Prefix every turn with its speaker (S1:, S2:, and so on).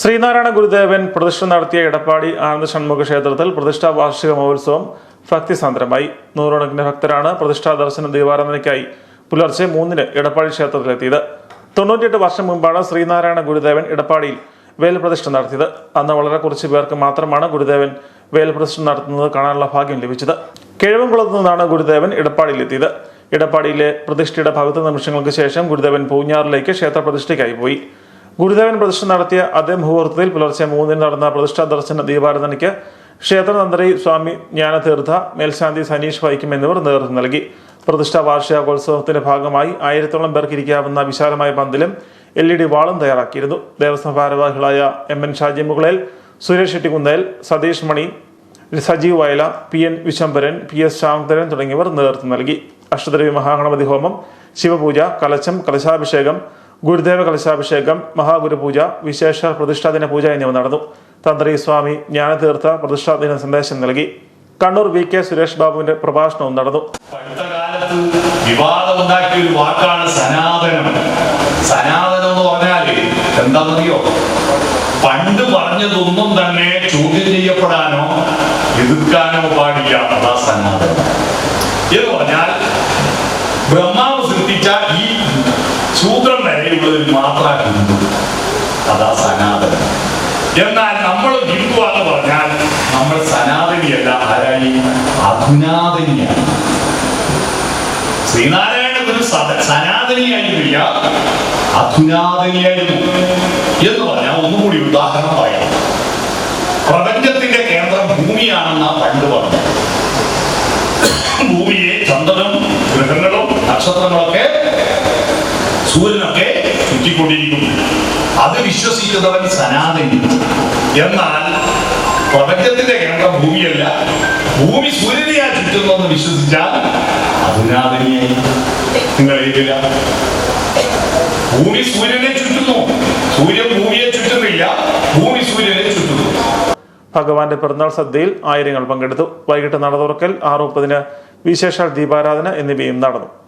S1: ശ്രീനാരായണ ഗുരുദേവൻ പ്രതിഷ്ഠ നടത്തിയ എടപ്പാടി ആനന്ദ ഷൺമുഖ ക്ഷേത്രത്തിൽ പ്രതിഷ്ഠാ വാർഷിക മഹോത്സവം ഭക്തിസാന്ദ്രമായി. നൂറുകണക്കിന് ഭക്തരാണ് പ്രതിഷ്ഠാ ദർശന ദീപാരാധനയ്ക്കായി പുലർച്ചെ മൂന്നിന് എടപ്പാടി ക്ഷേത്രത്തിലെത്തിയത്. തൊണ്ണൂറ്റിയെട്ട് വർഷം മുമ്പാണ് ശ്രീനാരായണ ഗുരുദേവൻ എടപ്പാടിയിൽ വേൽപ്രതിഷ്ഠ നടത്തിയത്. അന്ന് വളരെ കുറച്ച് പേർക്ക് മാത്രമാണ് ഗുരുദേവൻ വേൽപ്രതിഷ്ഠ നടത്തുന്നത് കാണാനുള്ള ഭാഗ്യം ലഭിച്ചത്. കിഴവൻകുളത്ത് നിന്നാണ് ഗുരുദേവൻ എടപ്പാടിയിലെത്തിയത്. എടപ്പാടിയിലെ പ്രതിഷ്ഠയുടെ ഭാഗത്ത് നിമിഷങ്ങൾക്ക് ശേഷം ഗുരുദേവൻ പൂഞ്ഞാറിലേക്ക് ക്ഷേത്ര പ്രതിഷ്ഠയ്ക്കായി പോയി. ഗുരുദേവൻ പ്രതിഷ്ഠ നടത്തിയ അതേ മുഹൂർത്തത്തിൽ പുലർച്ചെ മൂന്നിന് നടന്ന പ്രതിഷ്ഠാ ദർശന ദീപാരാധനയ്ക്ക് ക്ഷേത്രതന്ത്രി സ്വാമി ജ്ഞാനതീർത്ഥ മേൽശാന്തി സനീഷ് വൈക്കം എന്നിവർ നേതൃത്വം നൽകി. പ്രതിഷ്ഠാ വാർഷികോത്സവത്തിന്റെ ഭാഗമായി ആയിരത്തോളം പേർക്ക് ഇരിക്കാവുന്ന വിശാലമായ പന്തലും എൽ ഇ ഡി വാളും തയ്യാറാക്കിയിരുന്നു. ദേവസ്വം ഭാരവാഹികളായ M N Shaji Mukalel Suresh Shettikunnel Satheesh Mani Sajeev Vayala P N Vishambaran P S Shantharan തുടങ്ങിയവർ നേതൃത്വം നൽകി. അഷ്ടദ്രവ്യ മഹാഗണപതി ഹോമം ശിവപൂജ കലശം കലശാഭിഷേകം ഗുരുദേവ കലശാഭിഷേകം മഹാഗുരുപൂജ വിശേഷ പ്രതിഷ്ഠാദിന പൂജ എന്നിവ നടന്നു. തന്ത്രി സ്വാമി ജ്ഞാനതീർത്ഥ പ്രതിഷ്ഠാദിന സന്ദേശം നൽകി. കണ്ണൂർ വി കെ സുരേഷ് ബാബുവിന്റെ പ്രഭാഷണവും നടന്നു.
S2: വിവാദമുണ്ടാക്കിയ ഒരു വാക്കാണ് സനാതനം. സനാതനം എന്ന് പറഞ്ഞാൽ എന്താണെന്നറിയോ? പണ്ട് പറഞ്ഞതൊന്നും തന്നെ ചോദ്യം ചെയ്യപ്പെടാനോ എതിർക്കാനോ പാടില്ല സനാതനം. എന്ന് പറഞ്ഞാൽ ഈ സൂത്രം മാത്രമാണ് മാത്രം ഹിന്ദു അതാ സനാതനം എന്നാൽ നമ്മൾ ഹിന്ദു എന്ന് പറഞ്ഞാൽ നമ്മൾ സനാതനിയല്ല ആരായി? അധുനാതനിയാണ്. ശ്രീനാരായണ ഗുരു സനാതനിയായിരുന്നില്ല അധുനാതനിയായിരുന്നു. എന്ന് പറഞ്ഞാൽ ഒന്നുകൂടി ഉദാഹരണം പറയാം. പ്രപഞ്ചത്തിന്റെ കേന്ദ്രം ഭൂമിയാണെന്ന പണ്ട് പറഞ്ഞു ഭൂമിയെ ചന്ദ്രനും ഗ്രഹങ്ങളും നക്ഷത്രങ്ങളൊക്കെ സൂര്യനൊക്കെ ചുറ്റിക്കൊണ്ടിരിക്കുന്നു. അത് വിശ്വസിക്കുന്നവൻ സനാതനി. എന്നാൽ പ്രപഞ്ചത്തിന്റെ കേന്ദ്രം ഭൂമിയല്ല. ഭൂമി സൂര്യനെയാ ചുറ്റുന്നെന്ന് വിശ്വസിച്ചാൽ അതുനാഥനിയായി നിങ്ങൾ എഴുതില്ല. ഭൂമി സൂര്യനെ ചുറ്റുന്നു. സൂര്യൻ ഭൂമിയെ ചുറ്റുന്നില്ല. ഭൂമി സൂര്യനെ ചുറ്റുന്നു.
S1: ഭഗവാന്റെ പിറന്നാൾ സദ്യയിൽ ആയിരങ്ങൾ പങ്കെടുത്തു. വൈകിട്ട് നട തുറക്കൽ ആറ് മുപ്പതിന് വിശേഷാൽ ദീപാരാധന എന്നിവയും നടന്നു.